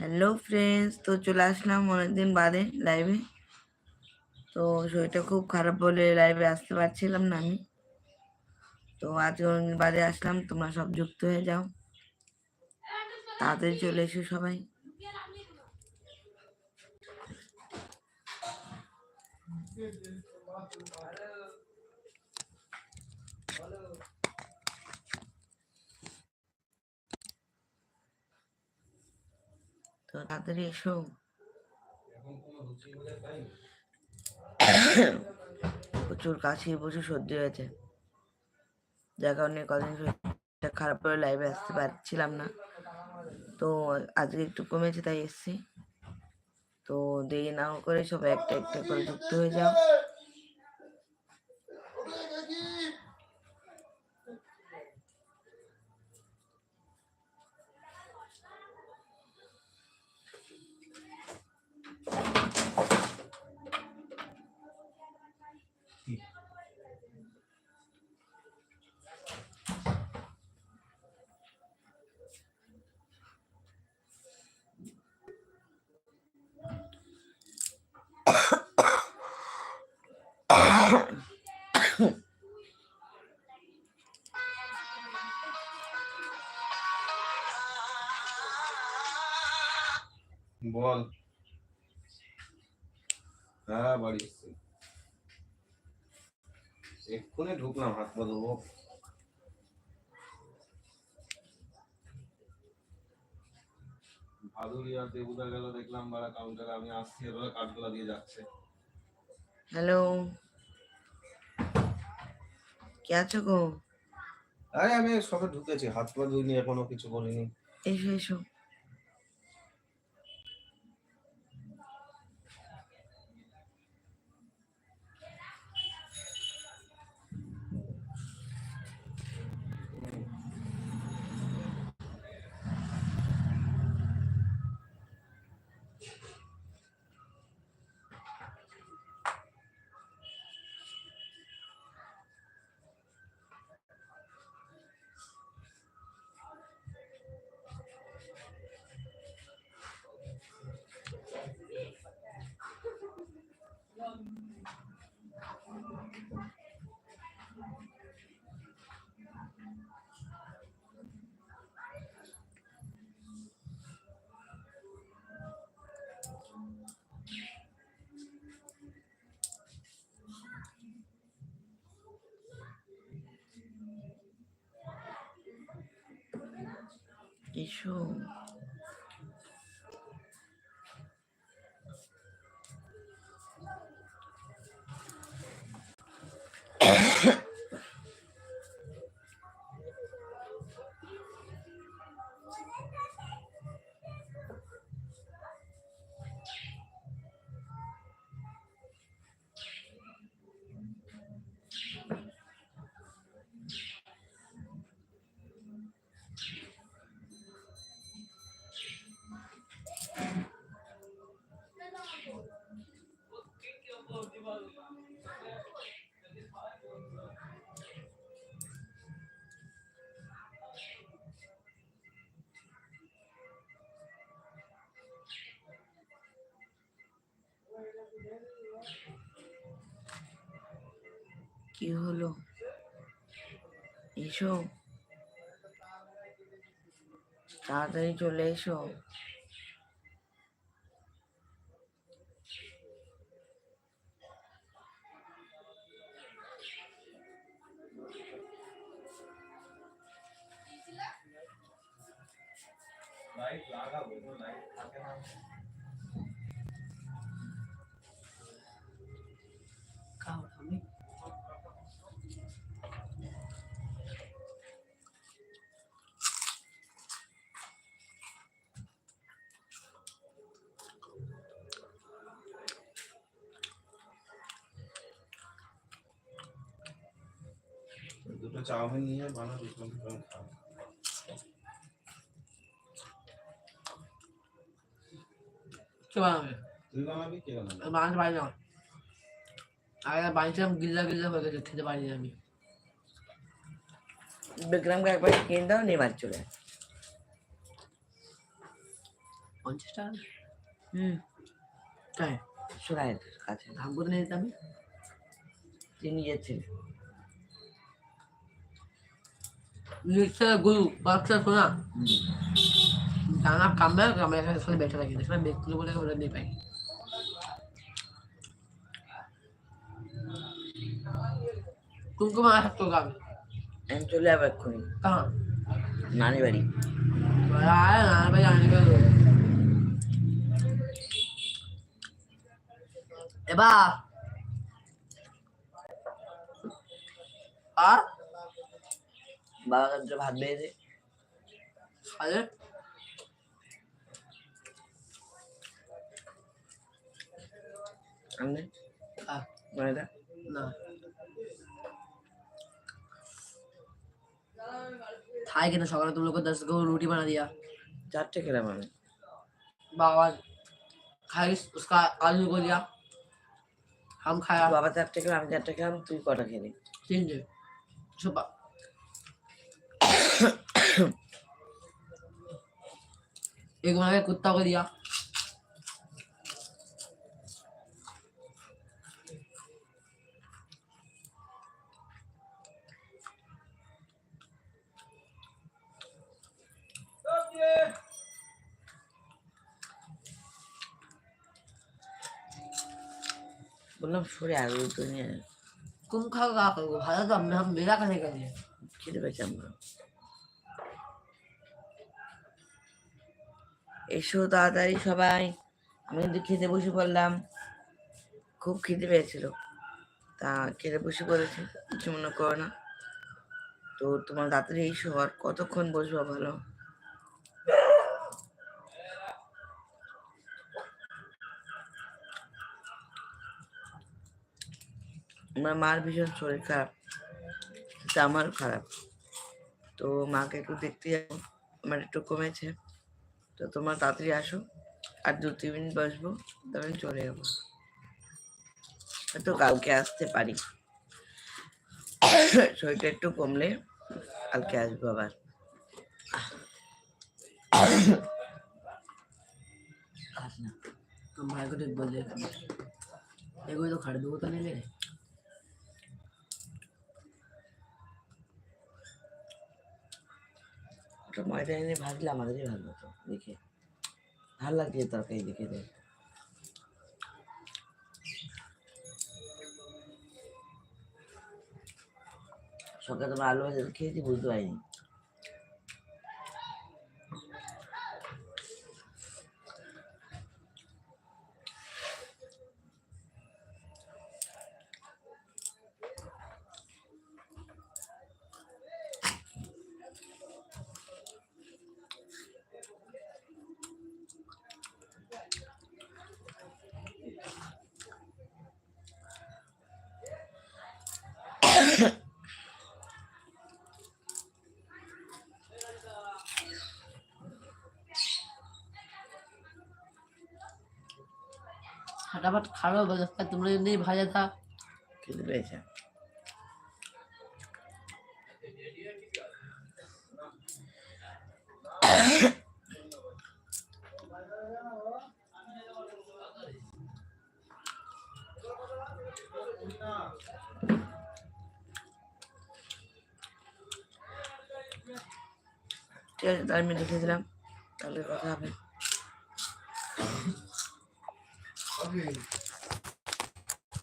Hello friends, তো চলে আসলাম অনেকদিন বাদে লাইভে তো শরীরটা খুব খারাপ বলে লাইভে আসতে পারছিলাম না আমি। তো আজকে অনেকদিন বাদে আসলাম, তোমরা সব যুক্ত হয়ে যাও। তাড়াতাড়ি চলে এসো সবাই। তাড়াতাড়ি এসো। প্রচুর কাছে প্রচুর সর্দি হয়েছে। যার কারণে কদিন খারাপ করে লাইভে আসতে পারছিলাম না। তো আজকে একটু কমেছে তাই এসছি। তো দেরি না করে সবাই একটা একটা করে যুক্ত হয়ে যাও। বল। হ্যাঁ বাড়ি এক্ষুনি ঢুকলাম হাত পা ধোবো। ভাদুরি আর দেবুদা গেল দেখলাম বারা কাউন্টারে আমি আসছি এর কাঠগোলা দিয়ে যাচ্ছে। হ্যালো। কে আছো গো? আরে আমি সবে ঢুকেছি হাত পা ধুইনি এখনও কিছু করিনি। এসো এসো। এসো। কি হলো? এসো। তাড়াতাড়ি চলে এসো। লাইট লাগাবো লাইট থাকে না। দুটো চাউমিন নিয়ে কে বানাবে? তুই বানাবি কে বানাবি? বানাতে পারি না আগে বানিয়েছিলাম গিল্লা গিল্লা হয়ে গেছে খেতে পারিনি আমি। বিক্রমকে একবার কিনে দাও নিয়ে বাড়ি চলে। পঞ্চাশ টাকা হুম। তাই? সোনাইয়ের কাছে। নিয়ে যেতাম। তিনি গেছেন নিচে গরু বাচ্চা শোনা কামবে আমরা এখানে সাথে বেঁচে রাখি দেখলাম ব্যক্তিগুলো বলে ওরা নিয়ে পাই কুমকুমা থাকতো গাবে আমি চলে যাব এক্ষুনি। কাহা নানি বাড়ি আয় এবার। আর বাবার কাছে ভাত বেড়েছে খালে আমি আহ, মানে দা না খাই কিনা সকালে তুম লোক দশ গো रोटी बना दिया চারটে খেলাম আমি बाबा खाई उसका आलू को लिया हम खाया বাবা চারটে খেলাম আমি চারটে খেলাম তুই কটা খেলি तीन दिन सुबह एक वहां कुत्ता को दिया 물론 소리 안 오더니. 꿈카가 그거 바다도 안 매다가 해가지고 기대가 잠깐 এসো তাড়াতাড়ি সবাই। আমি কিন্তু খেতে বসে পড়লাম। খুব খিদে পেয়েছিল। তা খেতে বসে পড়েছি, কিছু মনে করো না। তো তোমার তাড়াতাড়ি এসো আর কতক্ষণ বসবো ভালো আমার মার ভীষণ শরীর খারাপ আমারও খারাপ। তো মাকে একটু দেখতে যাব আমার একটু কমেছে। তো তোমরা তাড়াতাড়ি আসো আর দু তিন মিনিট বসবো তবে আমি চলে যাবো হয়তো কালকে আসতে পারি শরীরটা একটু কমলে কালকে আসবো আবার খাস না हम भाई को देख बोल दे एगो तो खड़ दो तो नहीं ले ওটা ময়দা এনে ভাজলে আমাদেরই ভালো হতো, দেখে। ভালো লাগছে তরকারি দেখে, দেখ। সকালে তোমার আলু ভাজা খেয়েছি, বুঝতে পারিনি। ফাটাফাট খারাপ অবস্থা তোমরা যদি ভাজা থা খেতে পেয়েছে ঠিক আছে তার আমি লিখেছিলাম তাহলে কথা হবে। 对